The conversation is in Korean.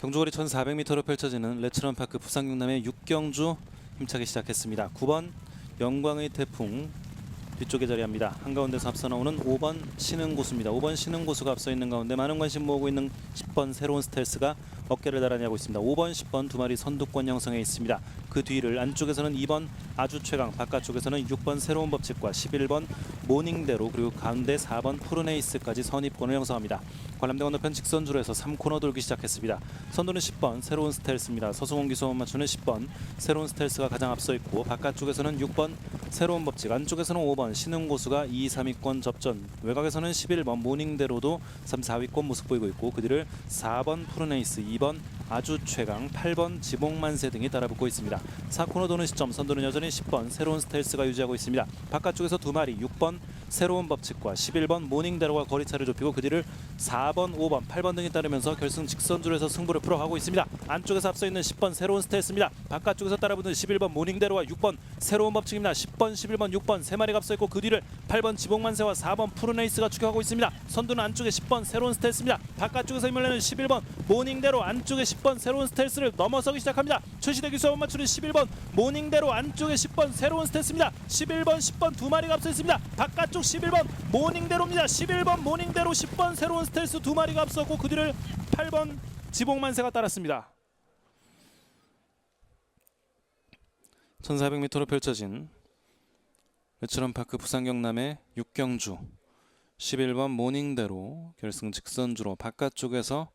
경주거리 1,400m로 펼쳐지는 레츠런 파크 부산 경남의 6경주 힘차게 시작했습니다. 9번 영광의 태풍 뒤쪽에 자리합니다. 한가운데서 앞서 나오는 5번 신흥고수입니다. 5번 신흥고수가 앞서 있는 가운데 많은 관심 모으고 있는 10번 새로운 스텔스가 어깨를 하고 있습니다. 5번, 10번 두 마리 선두권 형성해 있습니다. 그 뒤를 안쪽에서는 2번 아주 최강, 바깥쪽에서는 6번 새로운 법칙과 11번 모닝대로 그리고 가운데 4번 푸르네이스까지 선입권을 형성합니다. 관람대 건너편 직선주로에서 3코너 돌기 시작했습니다. 선두는 10번 새로운 스텔스입니다. 서승원 기수원 맞추는 10번 새로운 스텔스가 가장 앞서 있고 바깥쪽에서는 6번 새로운 법칙 안쪽에서는 5번 신흥고수가 2, 3위권 접전 외곽에서는 11번 모닝대로도 3, 4위권 모습 보이고 있고 그 뒤를 4번 푸르네이스 2번 아주 최강 8번 지봉만세 등이 따라붙고 있습니다. 4코너 도는 시점 선두는 여전히 10번 새로운 스텔스가 유지하고 있습니다. 바깥쪽에서 두 마리 6번 새로운 법칙과 11번 모닝대로가 거리차를 좁히고 그 뒤를 4번, 5번, 8번 등이 따르면서 결승 직선줄에서 승부를 풀어가고 있습니다. 안쪽에서 앞서 있는 10번 새로운 스텔스입니다. 바깥쪽에서 따라붙는 11번 모닝대로와 6번 새로운 법칙입니다. 10번, 11번, 6번 세 마리가 앞서 있고 그 뒤를 8번 지봉만세와 4번 푸르네이스가 추격하고 있습니다. 선두는 안쪽에 10번 새로운 스텔스입니다. 바깥쪽에서 힘을 내는 11번 모닝대로 안쪽에 10번 새로운 스텔스를 넘어서기 시작합니다. 최시대 기수 한 맞추는 11번 모닝대로 안쪽에 10번 새로운 스텔스입니다. 11번, 10번 두 마리가 앞서 있습니다. 바깥쪽 11번 모닝대로입니다. 11번 모닝대로 10번 새로운 스텔스 두 마리가 앞섰고 그 뒤를 8번 지봉만세가 따랐습니다. 1400m로 펼쳐진 레츠런파크 부산 경남의 6경주 11번 모닝대로 결승 직선주로 바깥쪽에서